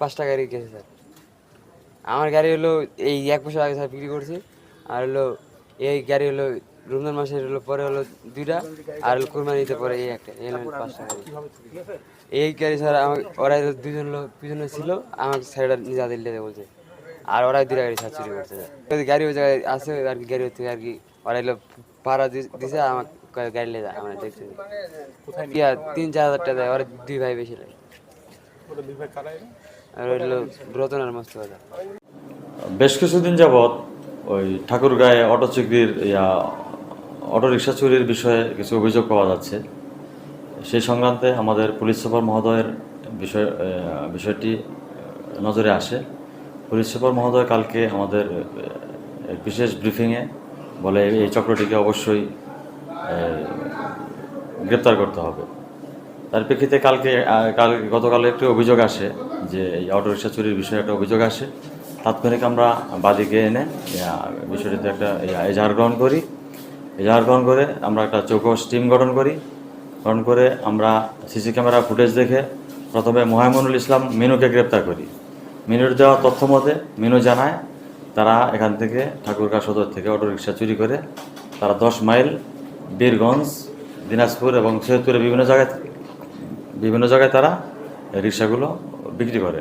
পাঁচটা গাড়ি গেছে স্যার। আমার গাড়ি হলো এই এক বছর আগে স্যার বিক্রি করছি, আর হলো এই গাড়ি হলো রমজান মাসের হলো, পরে হলো দুইটা, আর হলো কোরবানিতে পরে এই একটা, এই হলো পাঁচটা গাড়ি। এই গাড়ি স্যার আমার ওরা হলো দুজন লোক দুজনে ছিল, আমাকে সাইডটা নিজে দিতে বলছে। আর ওরা দুটা গাড়ি স্যার চুরি করছে গাড়ি ওই জায়গায় আছে, আর কি গাড়ি হচ্ছে, আর কি ওরা হলো ভাড়া দিছে কয় গাড়ি যায় আমরা দেখছি ইয়া, তিন চার হাজার টাকা দেয় ওরা দুই ভাই বেশি লাগে। আর ওই হলো রতন আর মস্ত কথা বেশ কিছুদিন যাবৎ ওই ঠাকুরগাঁয়ে অটো চুরির ইয়া অটো রিক্সা চুরির বিষয়ে কিছু অভিযোগ পাওয়া যাচ্ছে। সেই সংক্রান্তে আমাদের পুলিশ সুপার মহোদয়ের বিষয় বিষয়টি নজরে আসে। পুলিশ সুপার মহোদয় কালকে আমাদের বিশেষ ব্রিফিংয়ে বলে এই চক্রটিকে অবশ্যই গ্রেপ্তার করতে হবে। তার প্রেক্ষিতে কালকে কাল গতকাল একটি অভিযোগ আসে যে এই অটোরিক্সা চুরির বিষয়ে একটা অভিযোগ আসে। তাৎক্ষণিক আমরা বাদীকে এনে বিষয়টিতে একটা এজাহার গ্রহণ করি। এজাহার গ্রহণ করে আমরা একটা চৌকস টিম গঠন করি। গঠন করে আমরা সিসি ক্যামেরা ফুটেজ দেখে প্রথমে মোহাম্মদুল ইসলাম মিনুকে গ্রেপ্তার করি। মিনুর দেওয়া তথ্য মতে, মিনু জানায়, তারা এখান থেকে ঠাকুরগাঁ সদর থেকে অটোরিক্সা চুরি করে, তারা দশ মাইল বীরগঞ্জ দিনাজপুর এবং সৈয়দপুরের বিভিন্ন জায়গায় বিভিন্ন জায়গায় তারা রিক্সাগুলো বিক্রি করে।